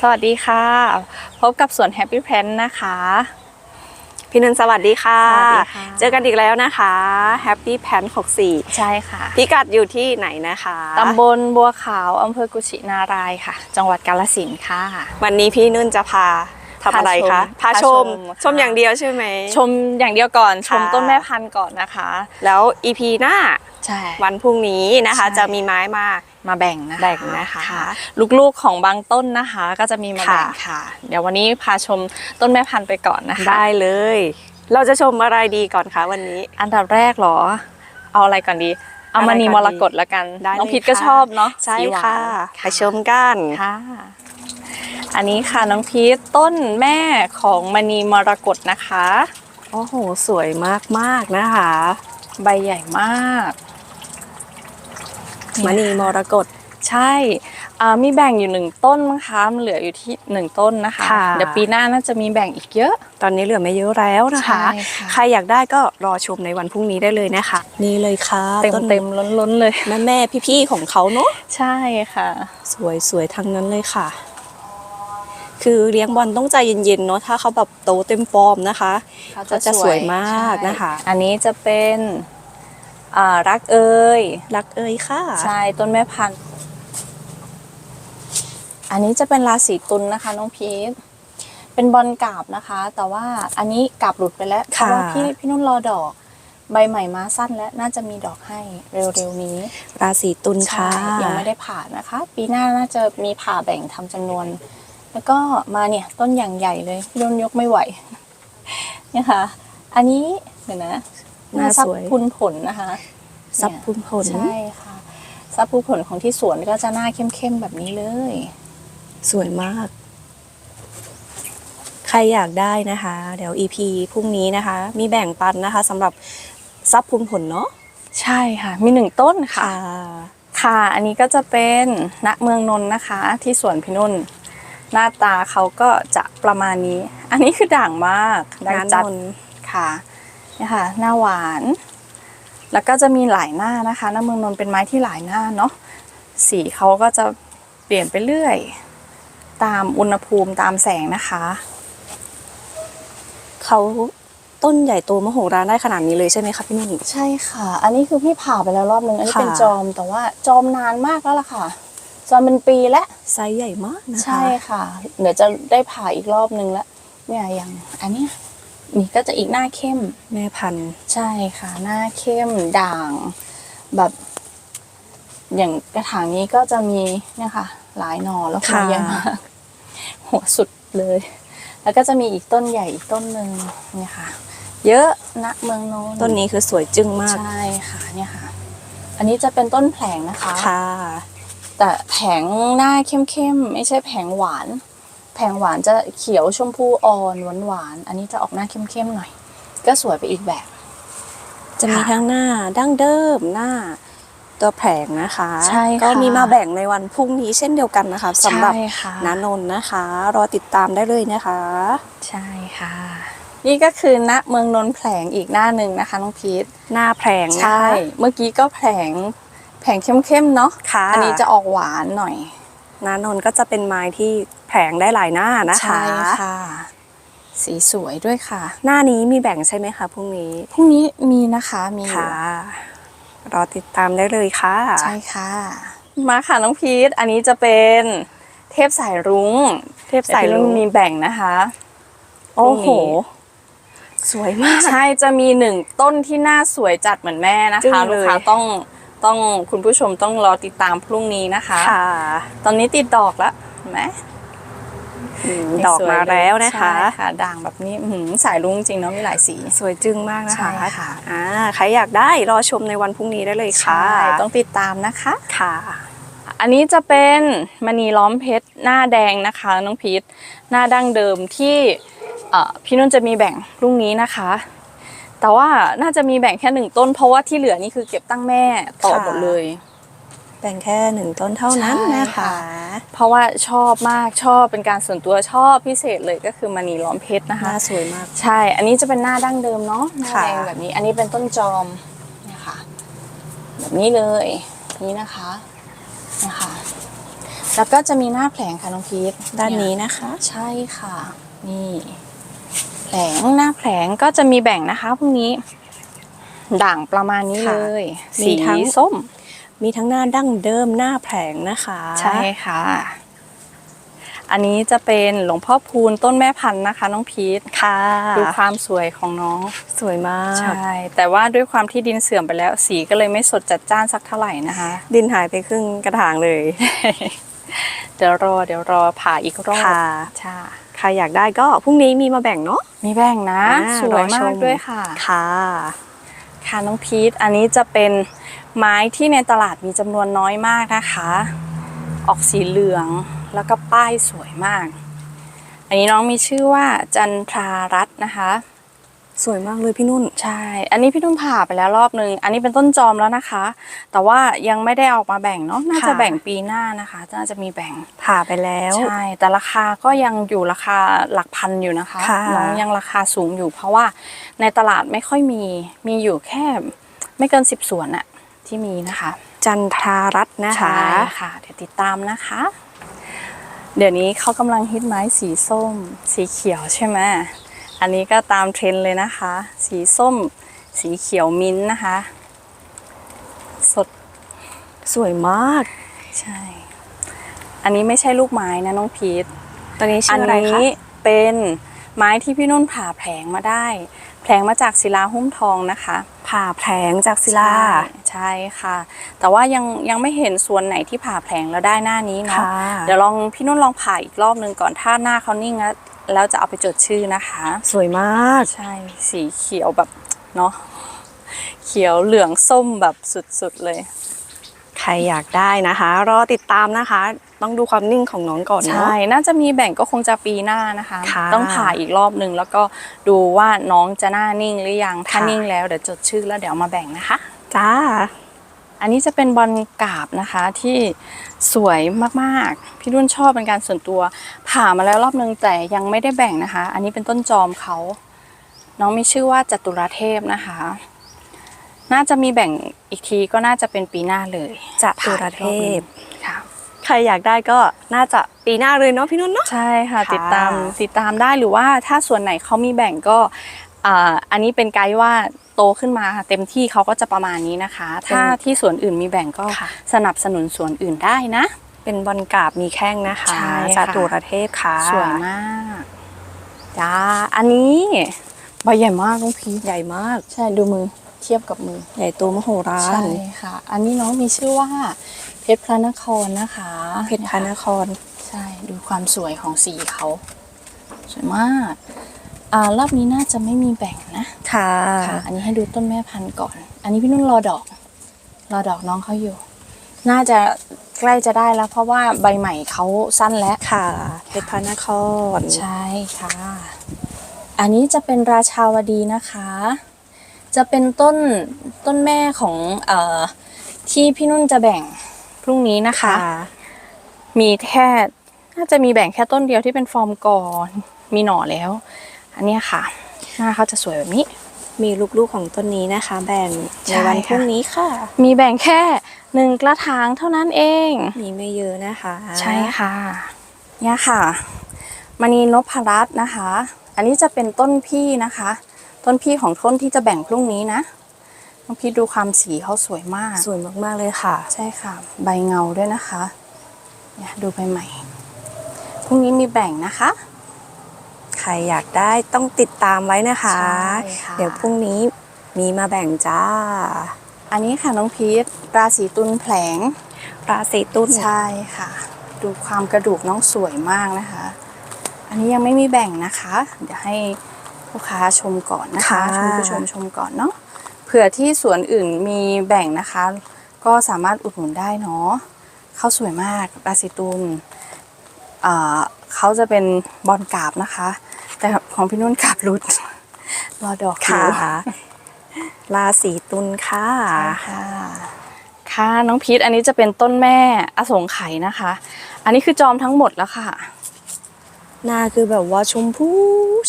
สวัสดีค่ะ พบกับสวน Happy Plant นะคะ พี่นันสวัสดีค่ะ สวัสดีค่ะ เจอกันอีกแล้วนะคะ Happy Pan 64 ใช่ค่ะพิกัดอยู่ที่ไหนนะคะตำบลบัวขาวอำเภอกุชินารายค่ะ จังหวัดกาฬสินธุ์ค่ะ วันนี้พี่นุ่นจะพาทำอะไรคะพาพาชชมมชมอย่างเดียวใช่ไหม ชมอย่างเดียวก่อนชมค่ะ ต้นแม่พันธุ์ก่อนนะคะ แล้ว EP หน้าใช่ วันพรุ่งนี้นะคะ ใช่ จะมีไม้มา มาแบ่งนะคะแบ่งนะคะลูกๆของบางต้นนะคะ ก็จะมีมาค่ะแบ่งค่ะ เดี๋ยววันนี้พาชมต้นแม่พันธุ์ไปก่อนนะคะ ได้เลย เราจะชมอะไรดีก่อนคะวันนี้ อันดับแรกเหรอ เอาอะไรก่อนดีเอามานีอะไรมก่อนรดีกตละกันได้น้องเลยพิษก็ค่ะชอบเนาะใช่สีหวานค่ะไปชมกันค่ะ อันนี้ค่ะน้องพีทต้นแม่ของมณีมรกตนะคะโอ้โห สวยมากๆนะคะ ใบใหญ่มาก มณีมรกตใช่อ่ามีแบ่งอยู่หนึ่งต้นมั้งคะมันเหลืออยู่ที่หนึ่งต้นนะคะค่ะเดี๋ยวปีหน้าน่าจะมีแบ่งอีกเยอะ ตอนนี้เหลือไม่เยอะแล้วนะคะใช่ค่ะใครอยากได้ก็รอชมในวันพรุ่งนี้ได้เลยนะคะ นี่เลยค่ะเต็มต้นเต็มล้นล้นๆเลยแม่แม่ๆพี่ๆของเขาเนาะใช่ค่ะ สวยสวยทั้งนั้นเลยค่ะ คือเลี้ยงบอลต้องใจเย็นๆเนาะถ้าเขาแบบโตเต็มฟอร์มนะคะเขาก็จะสวยมากใช่นะคะ อันนี้จะเป็นอ่า รักเอ่ยรักเอ่ยค่ะ ใช่ต้นแม่พันธุ์อันนี้จะเป็นราศีตุลนะคะ น้องพีทเป็นบอลกาบนะคะ แต่ว่าอันนี้กาบหลุดไปแล้วเพราะว่าพี่พี่นุ่นรอดอก ใบใหม่มาสั้นและน่าจะมีดอกให้เร็วๆนี้ ราศีตุลค่ะใช่ยังไม่ได้ผ่านะคะ ปีหน้าน่าจะมีผ่าแบ่งทำจำนวน แล้วก็มาเนี่ยต้นอย่างใหญ่เลยพี่นุ่นยกไม่ไหวเนี่ยค่ะ อันนี้เดี๋ยวนะ หน้าซับพุนผลนะคะซับพุ่มผลใช่ค่ะซับผู้ผลของที่สวนก็จะหน้าเข้มๆแบบนี้เลย สวยมาก ใครอยากได้นะคะ เดี๋ยว EP พรุ่งนี้นะคะ มีแบ่งปันนะคะสำหรับซับพุ่มผลเนาะใช่ค่ะ มีหนึ่งต้นค่ะค่ะ ค่ะ อันนี้ก็จะเป็นณเมืองนนท์นะคะ ที่สวนพินุนหน้าตาเขาก็จะประมาณนี้ อันนี้คือด่างมากด่างน้าจัดนนท์ค่ะเนี่ยค่ะ หน้าหวาน แล้วก็จะมีหลายหน้านะคะ หน้าเมืองนนท์เป็นไม้ที่หลายหน้าเนาะ สีเขาก็จะเปลี่ยนไปเรื่อย ตามอุณหภูมิตามแสงนะคะ เขาต้นใหญ่โตมโหฬารได้ขนาดนี้เลยใช่ไหมคะพี่นุ่น ใช่ค่ะ อันนี้คือพี่ผ่าไปแล้วรอบนึง อันนี้ค่ะเป็นจอม แต่ว่าจอมนานมากแล้วล่ะค่ะ จอมเป็นปีแล้ว ไซส์ใหญ่มากนะคะ ใช่ค่ะ เดี๋ยวจะได้ผ่าอีกรอบนึงแล้วเนี่ยอย่างอันเนี้ย นี่ก็จะอีกหน้าเข้มแม่พันธุ์ใช่ค่ะ หน้าเข้มด่างแบบ อย่างกระถางนี้ก็จะมีเนี่ยค่ะ หลายหน่อแล้วหัวใหญ่มากหัวสุดเลย แล้วก็จะมีอีกต้นใหญ่อีกต้นหนึ่งเนี่ยค่ะ เยอะนะเมืองโน้นต้นนี้คือสวยจึ้งมาก ใช่ค่ะเนี่ยค่ะ อันนี้จะเป็นต้นแผงนะคะ ค่ะ แต่แผงหน้าเข้มๆ ไม่ใช่แผงหวาน แผงหวานจะเขียวชมพูอ่อนหวานหวานๆอันนี้จะออกหน้าเข้มๆหน่อย ก็สวยไปอีกแบบ จะมีค่ะทั้งหน้าดั้งเดิมหน้าตัวแผงนะคะใช่ค่ะก็มีมาแบ่งในวันพรุ่งนี้เช่นเดียวกันนะคะสำหรับใช่ค่ะนานนท์นะคะ รอติดตามได้เลยนะคะ ใช่ค่ะ นี่ก็คือณเมืองนนท์แผลงอีกหน้าหนึ่งนะคะน้องพีทหน้าแผงนะคะใช่ เมื่อกี้ก็แผลงแผงเข้มๆเนาะค่ะอันนี้จะออกหวานหน่อย นานนท์ก็จะเป็นไม้ที่แผงได้หลายหน้านะคะ ใช่ค่ะ สีสวยด้วยค่ะ หน้านี้มีแบ่งใช่ไหมคะพรุ่งนี้พรุ่งนี้มีนะคะมีอยู่ค่ะ รอติดตามได้เลยค่ะ ใช่ค่ะ มาค่ะน้องพีทอันนี้จะเป็นเทพสายรุง้ง เทพสายรุ้งเดี๋วพี่นุ่นมีแบ่งนะคะ โอ้โหพรุ่งนี้สวยมาก ใช่จะมีหนึ่งต้นที่หน้าสวยจัดเหมือนแม่นะจึ้งคะเลยลูกค้าต้อง ต้องคุณผู้ชมต้องรอติดตามพรุ่งนี้นะคะ ค่ะ ตอนนี้ติดดอกแล้วเห็นไหมอืมดอกมาแล้วนะคะใช่ค่ะด่างแบบนี้อื้อหือสายรุ้งจริงเนาะมีหลายสีสวยจึ้งมากนะคะใช่ค่ะอ่าใครอยากได้รอชมในวันพรุ่งนี้ได้เลยค่ะใช่ต้องติดตามนะคะค่ะ อันนี้จะเป็นมณีล้อมเพชรหน้าแดงนะคะน้องพีทหน้าดั้งเดิมที่เอ่อพี่นุ่นจะมีแบ่งพรุ่งนี้นะคะ แต่ว่าน่าจะมีแบ่งแค่หนึ่งต้น เพราะว่าที่เหลือนี่คือเก็บตั้งแม่ต่อค่ะ หมดเลย แบ่งแค่หนึ่งต้นเท่านั้นใช่นะคะ ค่ะ เพราะว่าชอบมากชอบเป็นการส่วนตัวชอบพิเศษเลยก็คือมณีล้อมเพชรนะหคะ น้าสวยมาก ใช่ อันนี้จะเป็นหน้าดั้งเดิมเนาะหน้าค่ะ แดงแบบนี้ อันนี้เป็นต้นจอมเนี่ยค่ะแบบนี้เลย นี่นะคะนะคะ แล้วก็จะมีหน้าแผลงค่ะน้องพีทด้านนี้นะคะ ใช่ค่ะ นี่แผลงหน้าแผลงก็จะมีแบ่งนะคะพวกนี้ ด่างประมาณนี้ค่ะเลยมีสีทั้งส้ม มีทั้งหน้าดั้งเดิมหน้าแผลงนะคะใช่ค่ะ อันนี้จะเป็นหลวงพ่อพูนต้นแม่พันธุ์นะคะ น้องพีทค่ะดูความสวยของน้อง สวยมาก ใช่ แต่ว่าด้วยความที่ดินเสื่อมไปแล้ว สีก็เลยไม่สดจัดจ้านสักเท่าไหร่นะคะ ดินหายไปครึ่งกระถางเลย เดี๋ยวรอเดี๋ยวรอผ่าอีกรอบค่ะ ใช่ ใครอยากได้ก็พรุ่งนี้มีมาแบ่งเนาะมีแบ่งนะอ่าสวยรอชมากมด้วยค่ะค่ะ ค่ะน้องพีทอันนี้จะเป็นไม้ที่ในตลาดมีจำนวนน้อยมากนะคะ ออกสีเหลืองแล้วก็ป้ายสวยมาก อันนี้น้องมีชื่อว่าจันทรารัตน์นะคะ สวยมากเลยพี่นุ่น ใช่ อันนี้พี่นุ่มผ่าไปแล้วรอบนึง อันนี้เป็นต้นจอมแล้วนะคะ แต่ว่ายังไม่ได้ออกมาแบ่งเนาะ น่าจะค่ะแบ่งปีหน้านะคะ น่าจะมีแบ่ง ผ่าไปแล้ว ใช่ แต่ราคาก็ยังอยู่ราคาหลักพันอยู่นะคะค่ะน้องยังราคาสูงอยู่ เพราะว่าในตลาดไม่ค่อยมี มีอยู่แค่ไม่เกินสิบส่วนอะที่มีนะคะ จันทรารัตน์นะคะ ใช่ค่ะ เดี๋ยวติดตามนะคะ เดี๋ยวนี้เขากำลังฮิตไม้สีส้ม สีเขียวใช่ไหม อันนี้ก็ตามเทรนด์เลยนะคะ สีส้ม สีเขียวมิ้นท์นะคะ สดสวยมาก ใช่ อันนี้ไม่ใช่ลูกไม้นะน้องพีทตัวนี้อัชื่ออะไรคะนี้เป็นไม้ที่พี่นุ่นผ่าแผลงมาได้ แผลงมาจากศิลาหุ้มทองนะคะ ผ่าแผลงจากศิลาใช่ใช่ค่ะ แต่ว่ายังยังไม่เห็นส่วนไหนที่ผ่าแผลงแล้วได้หน้านี้เนาะค่ะ เดี๋ยวลองพี่นุ่นลองผ่าอีกรอบหนึ่งก่อนถ้าหน้าเขานิ่งแล้ว แล้วจะเอาไปจดชื่อนะคะ สวยมาก ใช่สีเขียวแบบเนาะเขียวเหลืองส้มแบบสุดๆเลย ใครอยากได้นะคะ รอติดตามนะคะ ต้องดูความนิ่งของน้องก่อนเนาะ ใช่ น่าจะมีแบ่งก็คงจะปีหน้านะคะ ค่ะ ต้องผ่าอีกรอบหนึ่งแล้วก็ดูว่าน้องจะหน้านิ่งหรือยัง ถ้าค่ะนิ่งแล้วเดี๋ยวจดชื่อแล้วเดี๋ยวเอามาแบ่งนะคะ จ้า อันนี้จะเป็นบอลกราบนะคะที่สวยมากๆ พี่รุ่นชอบเป็นการส่วนตัว ผ่ามาแล้วรอบนึงแต่ยังไม่ได้แบ่งนะคะ อันนี้เป็นต้นจอมเขา น้องมีชื่อว่าจตุรเทพนะคะ น่าจะมีแบ่งอีกทีก็น่าจะเป็นปีหน้าเลยจตุรเทพค่ะใครอยากได้ก็น่าจะปีหน้าเลยเนาะพี่นุ่นเนาะใช่ค่ะค่ะติดตามติดตามได้หรือว่าถ้าส่วนไหนเขามีแบ่งก็ อ่าอันนี้เป็นไกด์ว่าโตขึ้นมาค่ะเต็มที่เขาก็จะประมาณนี้นะคะ ถ้าที่ส่วนอื่นมีแบ่งก็ค่ะสนับสนุนส่วนอื่นได้นะ เป็นบอลกราบมีแข้งนะคะใช่จค่ะตุรเทพค่ะ สวยมากจ้าอันนี้ใบใหญ่มากน้องพีใหญ่มาก ใช่ดูมือเทียบกับมือ ใหญ่โตมโหฬาใช่รค่ะ อันนี้น้องมีชื่อว่า เพชรพระนครนะคะ เพชรพระนคร ใช่ดูความสวยของสีเขา สวยมาก อ่ารอบนี้น่าจะไม่มีแบ่งนะค่ะ ค่ะ อันนี้ให้ดูต้นแม่พันธุ์ก่อน อันนี้พี่นุ่นรอดอก รอดอกน้องเขาอยู่ น่าจะใกล้จะได้แล้ว เพราะว่าใบใหม่เขาสั้นแล้วค่ะเพชรพระนครใช่ค่ะ อันนี้จะเป็นราชาวดีนะคะ จะเป็นต้นต้นแม่ของเอ่อที่พี่นุ่นจะแบ่งพรุ่งนี้นะคะค่ะมีแค่น่าจะมีแบ่งแค่ต้นเดียวที่เป็นฟอร์มก่อนมีหน่อแล้ว อันเนี้ยค่ะ หน้าเขาจะสวยแบบนี้ มีลูกๆของต้นนี้นะคะ แบ่งใช่ในวันพรุ่งค่ะนี้ค่ะ มีแบ่งแค่หนึ่งกระถางเท่านั้นเอง มีไม่เยอะนะคะ ใช่ค่ะเนี่ยค่ะมณีนพรัตน์นะคะ อันนี้จะเป็นต้นพี่นะคะ ต้นพี่ของต้นที่จะแบ่งพรุ่งนี้นะน้องพี่ดูความสีเขาสวยมาก สวยมากๆเลยค่ะ ใช่ค่ะ ใบเงาด้วยนะคะ เนี่ยดูใบใหม่ พรุ่งนี้มีแบ่งนะคะใค รอยากได้ต้องติดตามไว้นะคะ ใช่ค่ะ เดี๋ยวพรุ่งนี้มีมาแบ่งจ้า อันนี้ค่ะน้องพีทราศีตุลแผลง ราศีตุลใช่ค่ะ ดูความกระดูกน้องสวยมากนะคะ อันนี้ยังไม่มีแบ่งนะคะ เดี๋ยวให้ลูกค้าชมก่อนนะคะชมผู้ชมชมก่อนเนาะเผื่อที่สวนอื่นมีแบ่งนะคะ ก็สามารถอุดหนุนได้เนาะเขาสวยมากราศีตุลอ่าเขาจะเป็นบอลกราบนะคะ แต่ของพี่นุ่นกราบรุดรอดอกอยู่ค่ะ ราศีตุลค่ะค่ะค่ะน้องพีทอันนี้จะเป็นต้นแม่อสงไขยนะคะ อันนี้คือจอมทั้งหมดแล้วค่ะหน้าคือแบบว่าชมพู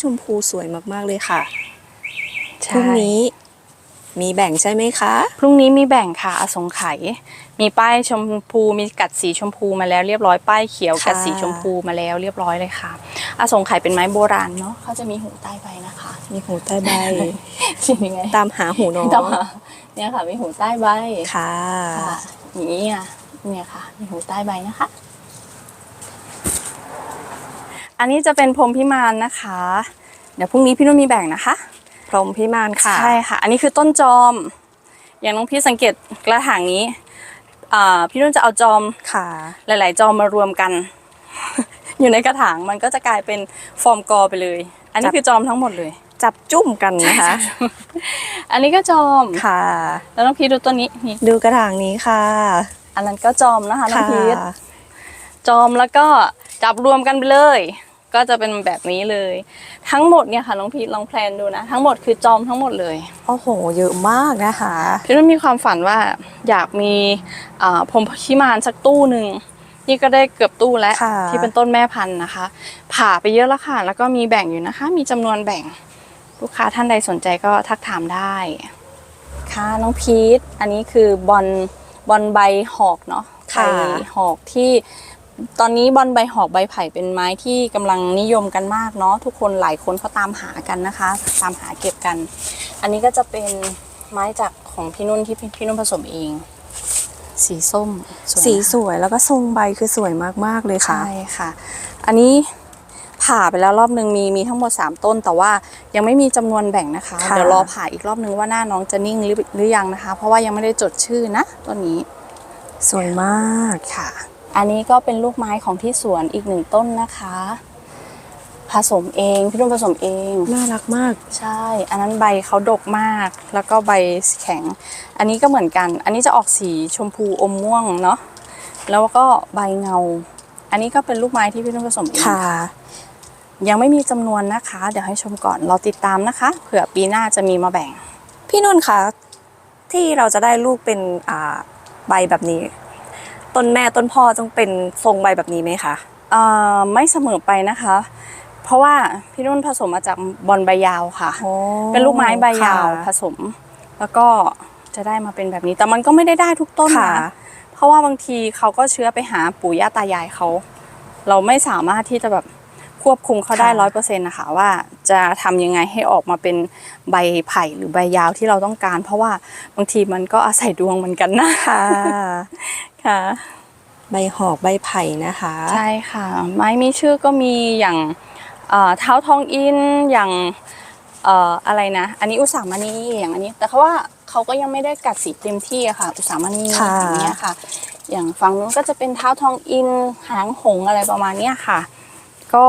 ชมพูสวยมากๆเลยค่ะพรุ่งนี้ มีแบ่งใช่ไหมคะ พรุ่งนี้มีแบ่งค่ะอสงไขยมีป้ายชมพูมีกัดสีชมพูมาแล้วเรียบร้อยป้ายเขียวค่ะกัดสีชมพูมาแล้วเรียบร้อยเลยค่ะอสงไขยเป็นไม้โบราณเนาะเขาจะมีหูใต้ใบนะคะ มีหูใต้ใบจริงยังไงตามหาหูน้องต่อมาเนี่ยค่ะมีหูใต้ใบค่ะค่ะอย่างนี้อะเนี่ยค่ะ มีหูใต้ใบนะคะ อันนี้จะเป็นพรหมพิมานนะคะ เดี๋ยวพรุ่งนี้พี่นุ่นมีแบ่งนะคะ พรหมพิมานค่ะ ใช่ค่ะ อันนี้คือต้นจอม อย่างน้องพี่สังเกตกระถางนี้อ่าพี่นุ่นจะเอาจอมค่ะ หลาย ๆ จอมมารวมกัน อยู่ในกระถางมันก็จะกลายเป็นฟอร์มกอไปเลย อันนี้จับคือจอมทั้งหมดเลย จับจุ่มกันนะคะ อันนี้ก็จอมค่ะ แล้วน้องพีชดูต้นนี้นี่ดูกระถางนี้ค่ะ อันนั้นก็จอมนะคะน้องค่ะพีชจอมแล้วก็จับรวมกันไปเลย ก็จะเป็นแบบนี้เลย ทั้งหมดเนี่ยค่ะน้องพีชลองแพลนดูนะ ทั้งหมดคือจอมทั้งหมดเลยโอ้โห เยอะมากนะคะพี่นุ่นมีความฝันว่าอยากมีอ่าพรหมพิมานสักตู้หนึ่งนี่ก็ได้เกือบตู้แล้วค่ะที่เป็นต้นแม่พันธุ์นะคะ ผ่าไปเยอะแล้วค่ะ แล้วก็มีแบ่งอยู่นะคะ มีจำนวนแบ่งลูกค้าท่านใดสนใจก็ทักถามได้ ค่ะน้องพีทอันนี้คือบอลบอลใบหอกเนาะค่ะใบหอกที่ ตอนนี้บอลใบหอกใบไผ่เป็นไม้ที่กำลังนิยมกันมากเนาะทุกคนหลายคนเขาตามหากันนะคะ ตามหาเก็บกัน อันนี้ก็จะเป็นไม้จากของพี่นุ่นที่พี่พี่นุ่นผสมเอง สีส้มวยสีนะคะสวยแล้วก็ทรงใบคือสวยมากๆเลยค่ะใช่ค่ะ อันนี้ผ่าไปแล้วรอบหนึ่งมีมีทั้งหมด 3 ต้น แต่ว่ายังไม่มีจำนวนแบ่งนะคะค่ะเดี๋ยวรอผ่าอีกรอบนึงว่าหน้าน้องจะนิ่งหรือหรือยังนะคะ เพราะว่ายังไม่ได้จดชื่อนะต้นนี้ สวยมากค่ะ อันนี้ก็เป็นลูกไม้ของที่สวนอีกหนึ่งต้นนะคะ ผสมเองพี่นุ่นผสมเอง น่ารักมาก ใช่ อันนั้นใบเขาดกมาก แล้วก็ใบแข็ง อันนี้ก็เหมือนกัน อันนี้จะออกสีชมพูอมม่วงเนาะแล้วก็ใบเงา อันนี้ก็เป็นลูกไม้ที่พี่นุ่นผสมเองค่ะ ยังไม่มีจำนวนนะคะ เดี๋ยวให้ชมก่อนรอติดตามนะคะ เผื่อปีหน้าจะมีมาแบ่ง พี่นุ่นคะที่เราจะได้ลูกเป็นอ่าใบแบบนี้ ต้นแม่ต้นพ่อต้องเป็นทรงใบแบบนี้ไหมคะเอ่อไม่เสมอไปนะคะ เพราะว่าพี่นุ่นผสมมาจากบอลใบยาวค่ะ เป็นลูกไม้ใบยาวผค่ะสม แล้วก็จะได้มาเป็นแบบนี้ แต่มันก็ไม่ได้ได้ทุกต้นค่ะนะเพราะว่าบางทีเขาก็เชื้อไปหาปู่ย่าตายายเขา เราไม่สามารถที่จะแบบควบคุมเขาได้ร้อยเปอร์เซ็นต์นะคะว่าจะทำยังไงให้ออกมาเป็นใบไผ่หรือใบยาวที่เราต้องการ เพราะว่าบางทีมันก็อาศัยดวงเหมือนกันนะค่ะ ค่ะ ใบหอกใบไผ่นะคะ ใช่ค่ะ ไม้มีชื่อก็มีอย่างเอ่อเท้าทองอินอย่างเอ่ออะไรนะ อันนี้อุสามณีอย่างอันนี้ แต่เขาว่าเขาก็ยังไม่ได้กัดสีเต็มที่อะค่ะ อุสามณีค่ะอย่างเนี้ยค่ะ อย่างฝั่งนู้นก็จะเป็นเท้าทองอินหางหงส์อะไรประมาณเนี้ยค่ะ ก็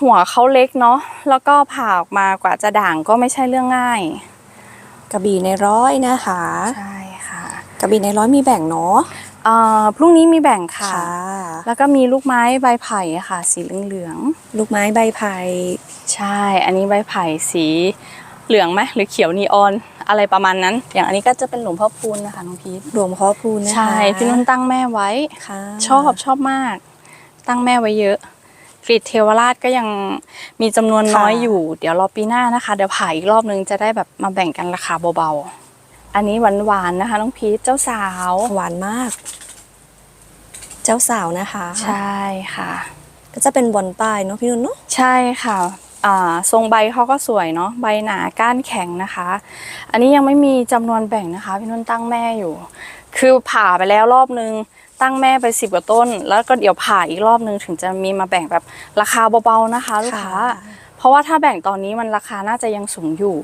หัวเขาเล็กเนาะแล้วก็ผ่าออกมากว่าจะด่างก็ไม่ใช่เรื่องง่าย กระบี่ในร้อยนะคะใช่ค่ะก ระบี่ในร้อยมีแบ่งเนาะเอ่อพรุ่งนี้มีแบ่งค่ะค่ะ แล้วก็มีลูกไม้ใบไผ่อะค่ะ สีเหลืองลูกไม้ใบไผ่ๆใช่ อันนี้ใบไผ่สีเหลืองไหมหรือเขียวนีออนอะไรประมาณนั้น อย่างอันนี้ก็จะเป็นหลวงพ่อพูนนะคะน้องพีทรวมข้อพูนนะคะใช่พี่นุ่นตั้งแม่ไว้ค่ะชอบชอบมาก ตั้งแม่ไว้เยอะกรีดเทวราชก็ยังมีจำนวนน้อยอยู่ เดี๋ยวรอปีหน้านะคะ เดี๋ยวผ่าอีกรอบนึงจะได้แบบมาแบ่งกันราคาเบาๆ อันนี้หวานๆนะคะ น้องพีชเจ้าสาว หวานมาก เจ้าสาวนะคะ ใช่ค่ะ ก็จะเป็นบอลป้ายเนาะพี่นุ่นเนาะใช่ค่ะอ่าทรงใบเขาก็สวยเนาะใบหนาก้านแข็งนะคะ อันนี้ยังไม่มีจำนวนแบ่งนะคะ พี่นุ่นตั้งแม่อยู่ คือผ่าไปแล้วรอบนึงตั้งแม่ไปสิบกว่าต้น แล้วก็เดี๋ยวผ่าอีกรอบนึงถึงจะมีมาแบ่งแบบราคาเบาๆนะคะลูกค้า เพราะว่าถ้าแบ่งตอนนี้มันราคาน่าจะยังสูงอยู่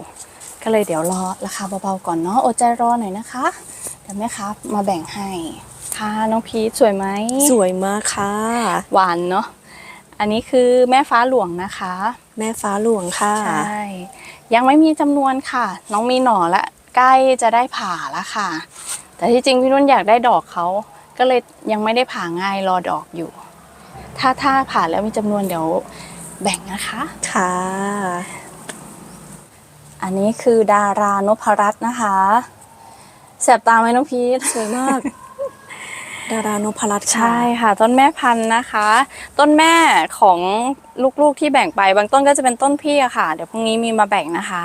ก็เลยเดี๋ยวรอราคาเบาๆก่อนเนาะอดใจรอหน่อยนะคะเดี๋ยวแม่ค้ามาแบ่งให้ค่ะน้องพีชสวยไหมสวยมากค่ะ หวานเนาะอันนี้คือแม่ฟ้าหลวงนะคะ แม่ฟ้าหลวงค่ะใช่ยังไม่มีจำนวนค่ะ น้องมีหน่อละใกล้จะได้ผ่าแล้วค่ะ แต่ที่จริงพี่นุ่นอยากได้ดอกเขาก็เลยยังไม่ได้ผ่าง่ายรอดอกอยู่ ถ้าถ้าผ่าแล้วมีจำนวนเดี๋ยวแบ่งนะคะ ค่ะ อันนี้คือดารานพรัตน์นะคะแสบตาไหมน้องพีทสวยมากดารานพรัตน์ค่ะใช่ค่ะ ต้นแม่พันธุ์นะคะ ต้นแม่ของลูกๆที่แบ่งไป บางต้นก็จะเป็นต้นพี่อะค่ะ เดี๋ยวพรุ่งนี้มีมาแบ่งนะคะ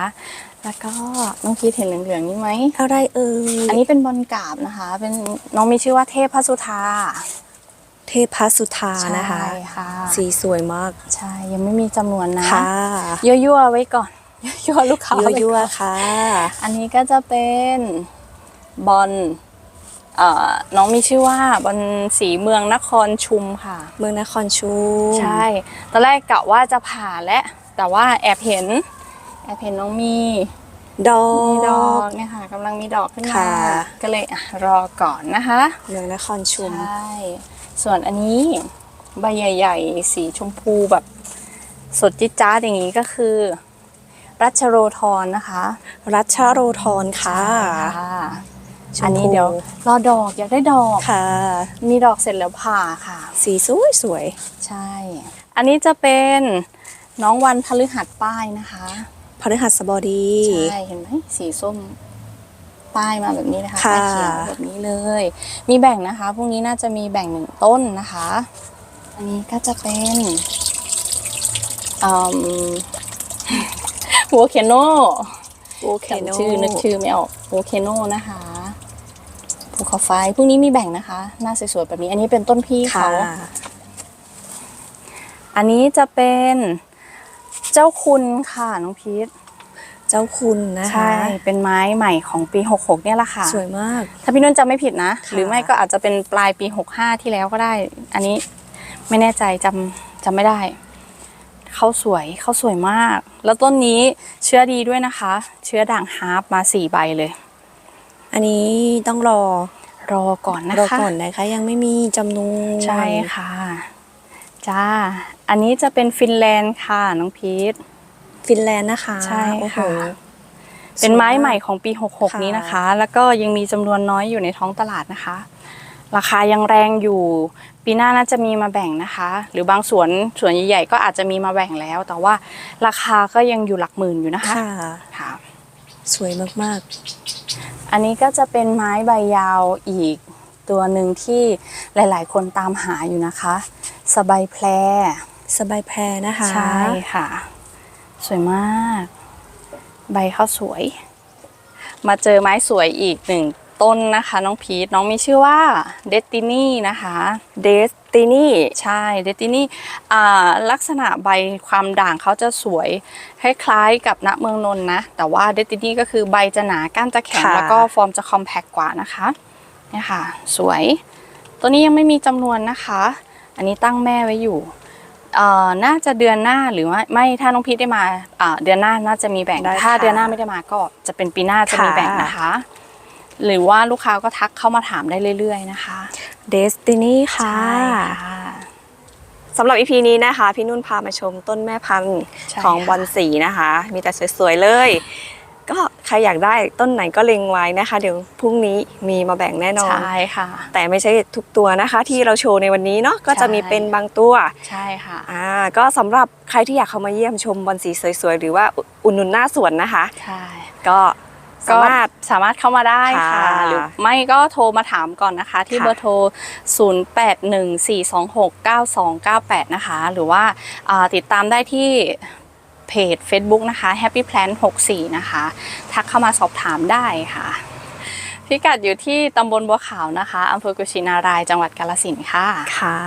แล้วก็น้องพีทเห็นเหลืองๆนี่ไหมอะไรเอ่ยอันนี้เป็นบอลกราบนะคะ เป็นน้องมีชื่อว่าเทพพระสุธาเทพสุธานะคะใช่ค่ะสีสวยมาก ใช่ ยังไม่มีจำนวนนะค่ะยั่วๆไว้ก่อน ยั่วๆลูกค้ายั่วไว้ยั่วก่อนๆค่ะ อันนี้ก็จะเป็นบอลเอ่อน้องมีชื่อว่าบอลสีเมืองนครชุมค่ะ เมืองนครชุม ใช่ ตอนแรกกะว่าจะผ่าและแต่ว่าแอบเห็น แอบเห็นน้องมีดอมีดอกกเนี่ยค่ะกำลังมีดอกขึ้นมาค่ะก็เลยอะรอก่อนนะคะ เมืองนครชุมใช่ส่วนอันนี้ใบใหญ่ ๆ สีชมพูแบบสดจิ๊ดจ้าดอย่างนี้ก็คือ รัชโรธรนะคะ รัชโรธรค่ะค่ะชมพูอันนี้เดี๋ยวรอดอกอยากได้ดอกค่ะ มีดอกเสร็จแล้วผ่าค่ะ สีสวยสวยใช่ อันนี้จะเป็นน้องวันพฤหัสป้ายนะคะพฤหัสบดีใช่เห็นไหมสีส้มป้ายมาแบบนี้นะคะค่ะป้ายเขียวแบบนี้เลย มีแบ่งนะคะพรุ่งนี้น่าจะมีแบ่งหนึ่งต้นนะคะ อันนี้ก็จะเป็น อืมวัวเคโนโอเคโนจำชื่อนึกชื่อไม่ออกวัวเคโนนะคะภูเขาไฟพรุ่งนี้มีแบ่งนะคะ หน้าสวยๆแบบนี้ อันนี้เป็นต้นพี่ค่ะเขาอันนี้จะเป็นเจ้าคุณค่ะน้องพีทเจ้าคุณนะคะใช่เป็นไม้ใหม่ของปี 66 เนี่ยแหละค่ะ สวยมาก ถ้าพี่นุ่นจำไม่ผิดนะค่ะหรือไม่ก็อาจจะเป็นปลายปี 65 ที่แล้วก็ได้ อันนี้ไม่แน่ใจจำจำไม่ได้เขาสวยเขาสวยมาก แล้วต้นนี้เชื้อดีด้วยนะคะ เชื้อด่างฮาร์ปมาสี่ใบเลย อันนี้ต้องรอรอก่อนนะรอคะก่อนนะคะ ยังไม่มีจำนวนใช่ค่ะจ้าอันนี้จะเป็นฟินแลนด์ค่ะน้องพีทฟินแลนด์นะคะ ใช่โอ้โหค่ะเป็นไม้สวยากใหม่ของปี 66ค่ะนี้นะคะ แล้วก็ยังมีจำนวนน้อยอยู่ในท้องตลาดนะคะ ราคายังแรงอยู่ ปีหน้าน่าจะมีมาแบ่งนะคะ หรือบางสวนสวนใหญ่ๆก็อาจจะมีมาแบ่งแล้ว แต่ว่าราคาก็ยังอยู่หลักหมื่นอยู่นะคะค่ะ ค่ะ สวยมากอันนี้ก็จะเป็นไม้ใบยาวอีกตัวหนึ่งที่หลายๆ คนตามหาอยู่นะคะ สบายแพรๆ สบายแพรนะคะใช่ค่ะ สวยมาก ใบข้าวสวย มาเจอไม้สวยอีกหนึ่ง ต้นนะคะ น้องพีทน้องมีชื่อว่าเดติ n ีนะคะเดสตินีใช่เดติ n ีอ่าลักษณะใบความด่างเขาจะสวยคล้ายๆกับณเมืองนนท์นะ แต่ว่าเดติ n ีก็คือใบจะหนาก้านจะแข็งแล้วก็ฟอร์มจะคอมแพคกว่านะคะเนี่ยค่ะ สวย ตัวนี้ยังไม่มีจำนวนนะคะ อันนี้ตั้งแม่ไว้อยู่เอ่อน่าจะเดือนหน้าหรือว่าไม่ถ้าน้องพีทได้มาอ่าเดือนหน้าน่าจะมีแบ่งได้ถ้าค่ะเดือนหน้าไม่ได้มาก็จะเป็นปีหน้าจะมีค่ะแบ่งนะคะ หรือว่าลูกค้าก็ทักเข้ามาถามได้เรื่อยๆนะคะเดสตินีค่ะ ใช่ค่ะ สำหรับ EP นี้นะคะ พี่นุ่นพามาชมต้นแม่พันธุ์ใช่ของค่ะ บอนสีนะคะ มีแต่สวยๆเลย ก็ใครอยากได้ต้นไหนก็เล็งไว้นะคะ เดี๋ยวพรุ่งนี้มีมาแบ่งแน่นอน ใช่ค่ะ แต่ไม่ใช่ทุกตัวนะคะ ที่เราโชว์ในวันนี้เนาะก็จะมีใช่เป็นบางตัว ใช่ค่ะ อ่าก็สำหรับใครที่อยากเข้ามาเยี่ยมชมบอนสีสวยๆ หรือว่าอุ่นนุนหน้าสวนนะคะ ใช่ ก็ สามารถสามารถเข้ามาได้ค่ะค่ะ หรือไม่ก็โทรมาถามก่อนนะคะ ที่ค่ะเบอร์โทร 0814269298 นะคะ หรือว่าอ่าติดตามได้ที่เพจ Facebook นะคะ Happy Plan 64 นะคะ ทักเข้ามาสอบถามได้ค่ะ พิกัดอยู่ที่ตำบลบัวขาวนะคะอำเภอกุชินารายจังหวัดกาฬสินธุ์ค่ะ ค่ะ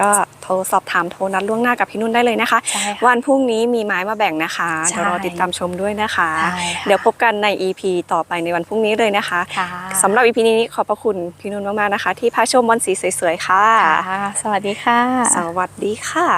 ก็โทรสอบถามโทรนัดล่วงหน้ากับพี่นุ่นได้เลยนะคะ ใช่ค่ะวันพรุ่งนี้มีไม้มาแบ่งนะคะใช่เดี๋ยวรอติดตามชมด้วยนะคะ ใช่ค่ะ เดี๋ยวพบกันใน EP ต่อไปในวันพรุ่งนี้เลยนะคะค่ะสำหรับ EP นี้ขอบพระคุณพี่นุ่นมากๆนะคะ ที่พาชมบอนสีสวยๆค่ะ ค่ะ สวัสดีค่ะ สวัสดีค่ะ